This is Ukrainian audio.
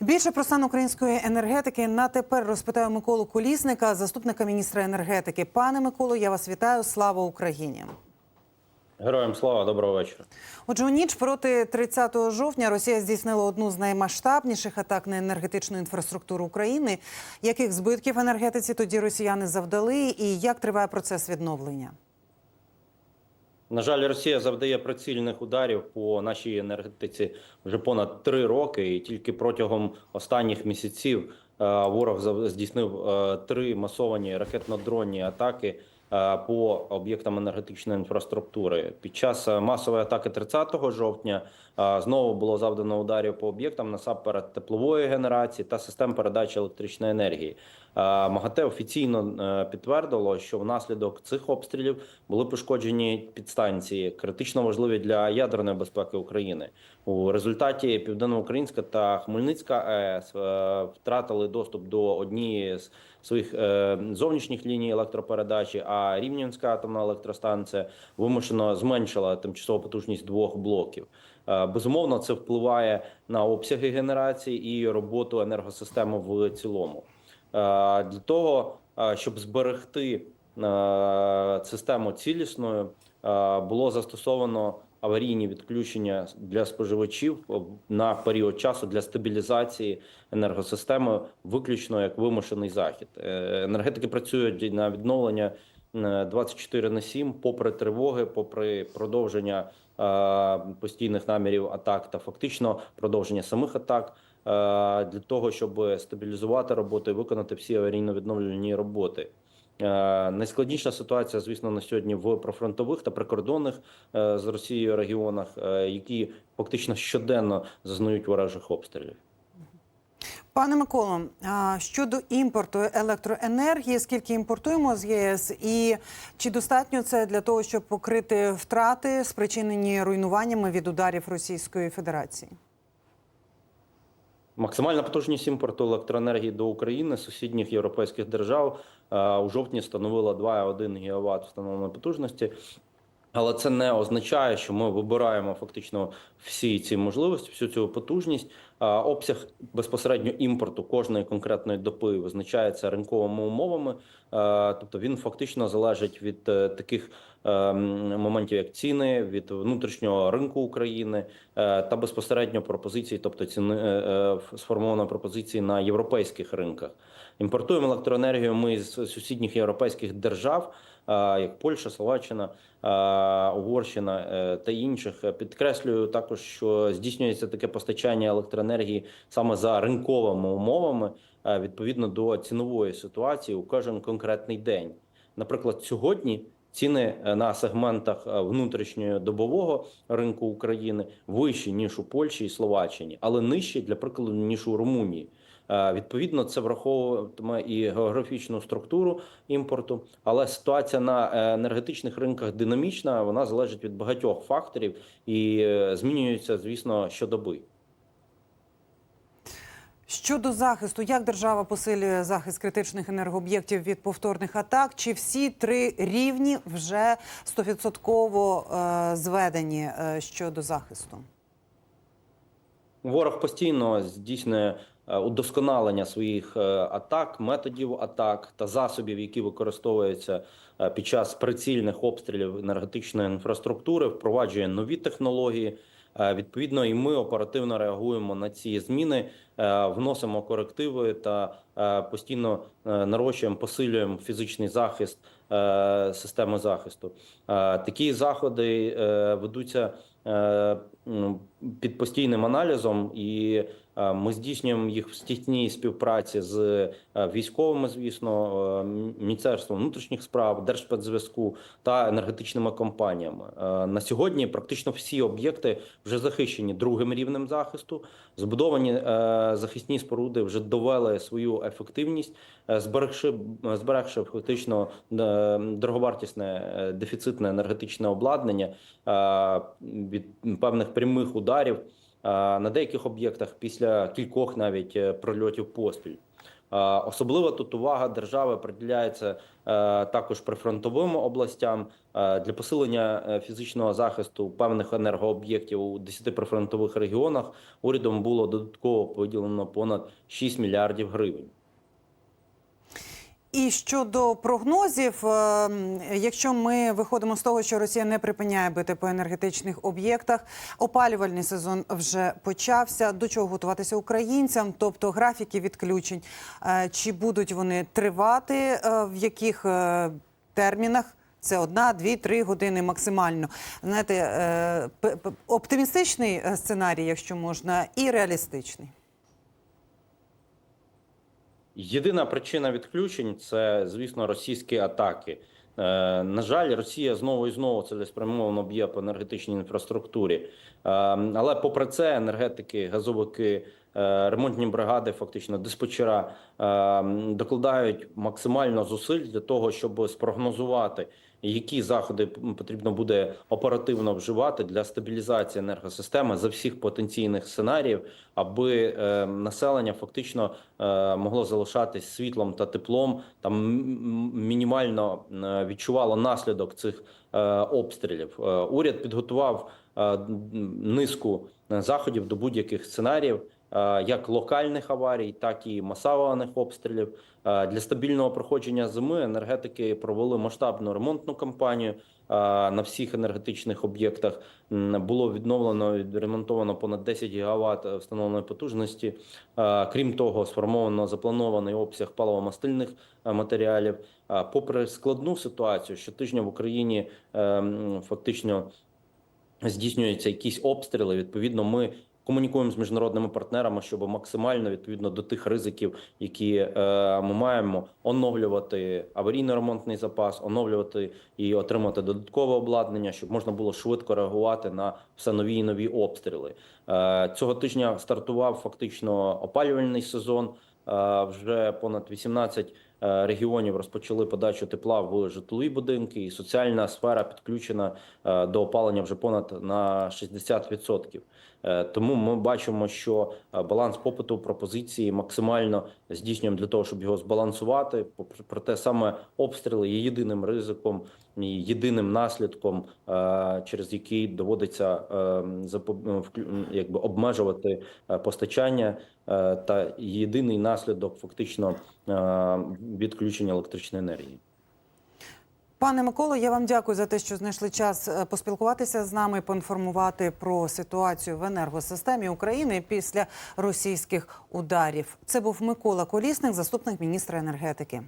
Більше про стан української енергетики на тепер розпитаю Миколу Колісника, заступника міністра енергетики. Пане Миколо, я вас вітаю. Слава Україні! Героям слава, доброго вечора. Отже, у ніч проти 30 жовтня Росія здійснила одну з наймасштабніших атак на енергетичну інфраструктуру України. Яких збитків енергетиці тоді росіяни завдали, і як триває процес відновлення? На жаль, Росія завдає прицільних ударів по нашій енергетиці вже понад три роки, і тільки протягом останніх місяців е, ворог здійснив е, три масовані ракетно-дронні атаки по об'єктам енергетичної інфраструктури. Під час е, масової атаки 30 жовтня е, знову було завдано ударів по об'єктам насамперед теплової генерації та систем передачі електричної енергії. Е, МАГАТЕ офіційно е, підтвердило, що внаслідок цих обстрілів були пошкоджені підстанції, критично важливі для ядерної безпеки України. У результаті Південноукраїнська та Хмельницька АЕС е, втратили доступ до однієї з своїх е, зовнішніх ліній електропередачі. А Рівненська атомна електростанція вимушено зменшила тимчасову потужність двох блоків. Е, Безумовно, це впливає на обсяги генерації і роботу енергосистеми в цілому. Для того, щоб зберегти систему цілісною, було застосовано аварійні відключення для споживачів на період часу для стабілізації енергосистеми, виключно як вимушений захід. Е, Енергетики працюють на відновлення е, 24 на 7, попри тривоги, попри продовження е, постійних намірів атак та фактично продовження самих атак. е, Для того щоб стабілізувати роботу і виконати всі аварійно-відновлювальні роботи. Е, Найскладніша ситуація, звісно, на сьогодні в прифронтових та прикордонних е, з Росією регіонах, е, які фактично щоденно зазнають ворожих обстрілів. Пане Миколо, щодо імпорту електроенергії, скільки імпортуємо з ЄС, і чи достатньо це для того, щоб покрити втрати, спричинені руйнуваннями від ударів Російської Федерації? Максимальна потужність імпорту електроенергії до України сусідніх європейських держав е, у жовтні становила 2,1 ГВт встановленої потужності. Але це не означає, що ми вибираємо фактично всі ці можливості, всю цю потужність. Обсяг безпосередньо імпорту кожної конкретної доби визначається ринковими умовами, тобто він фактично залежить від е, таких е, моментів, як ціни, від внутрішнього ринку України е, та безпосередньо пропозиції, тобто ціни сформовано пропозиції на європейських ринках. Імпортуємо електроенергію ми з сусідніх європейських держав, як Польща, Словаччина, Угорщина е, та інших. Підкреслюю також, що здійснюється таке постачання електроенергії саме за ринковими умовами, відповідно до цінової ситуації у кожен конкретний день. Наприклад, сьогодні. Ціни е, на сегментах е, внутрішнього добового ринку України вищі ніж у Польщі і Словаччині, але нижчі для прикладу ніж у Румунії. Е, Відповідно, це враховуватиме і географічну структуру імпорту, але ситуація на е, енергетичних ринках динамічна. Вона залежить від багатьох факторів і е, змінюється, звісно, щодоби. Щодо захисту, як держава посилює захист критичних енергооб'єктів від повторних атак? Чи всі три рівні вже стовідсотково зведені щодо захисту? Ворог постійно здійснює удосконалення своїх е, атак, методів атак та засобів, які використовуються е, під час прицільних обстрілів енергетичної інфраструктури, впроваджує нові технології. Е, Відповідно, і ми оперативно реагуємо на ці зміни, е, вносимо корективи та е, постійно е, нарощуємо, посилюємо фізичний захист е, системи захисту. Е, Такі заходи е, ведуться е, під постійним аналізом, і е, ми здійснюємо їх в стісній співпраці з е, військовими, звісно, е, Міністерством внутрішніх справ, Держспецзв'язку та енергетичними компаніями. Е, На сьогодні практично всі об'єкти вже захищені другим рівнем захисту. Збудовані е, захисні споруди вже довели свою ефективність, е, зберегши зберегши фактично е, дороговартісне е, дефіцитне енергетичне обладнання е, від певних прямих ударів е, на деяких об'єктах після кількох навіть е, прольотів поспіль. Особливо тут увага держави приділяється е, також прифронтовим областям е, для посилення фізичного захисту певних енергооб'єктів у 10 прифронтових регіонах. Урядом було додатково виділено понад 6 мільярдів гривень. І щодо прогнозів, е, якщо ми виходимо з того, що Росія не припиняє бити по енергетичних об'єктах, опалювальний сезон вже почався. До чого готуватися українцям? Тобто графіки відключень, е, чи будуть вони тривати, е, в яких термінах? Це одна, дві, три години максимально. Знаєте, оптимістичний сценарій, якщо можна, і реалістичний. Єдина причина відключень це, звісно, російські атаки. Е, на жаль, Росія знову і знову цілеспрямовано б'є по енергетичній інфраструктурі. Е, але, попри це, енергетики, газовики, е, ремонтні бригади, фактично диспетчера, докладають максимально зусиль для того, щоб спрогнозувати, які заходи потрібно буде оперативно вживати для стабілізації енергосистеми за всіх потенційних сценаріїв, аби е, населення фактично е, могло залишатись світлом та теплом, там мінімально е, відчувало наслідок цих е, обстрілів. Е, уряд підготував е, низку е, заходів до будь-яких сценаріїв. Е, Як локальних аварій, так і масованих обстрілів Е, для стабільного проходження зими енергетики провели масштабну ремонтну кампанію е, на всіх енергетичних об'єктах. Було відновлено і відремонтовано понад 10 гігават встановленої потужності. Крім того, сформовано запланований обсяг паливомастильних матеріалів. Попри складну ситуацію, щотижня в Україні е, фактично здійснюються якісь обстріли. Відповідно, ми комунікуємо з міжнародними партнерами, щоб максимально відповідно до тих ризиків, які е, ми маємо, оновлювати аварійно-ремонтний запас, оновлювати і отримати додаткове обладнання, щоб можна було швидко реагувати на все нові і нові обстріли. Е, цього тижня стартував фактично опалювальний сезон. Е, Вже понад 18 е, регіонів розпочали подачу тепла в житлові будинки, і соціальна сфера підключена е, до опалення вже понад на 60%. Е, Тому ми бачимо, що е, баланс попиту пропозиції максимально здійснюємо для того, щоб його збалансувати. Проте саме обстріли є єдиним ризиком і єдиним наслідком, е, через який доводиться е, якби обмежувати е, постачання е, та єдиний наслідок фактично е, відключення електричної енергії. Пане Миколо, я вам дякую за те, що знайшли час е, поспілкуватися з нами, поінформувати про ситуацію в енергосистемі України після російських ударів. Це був Микола Колісник, заступник міністра енергетики.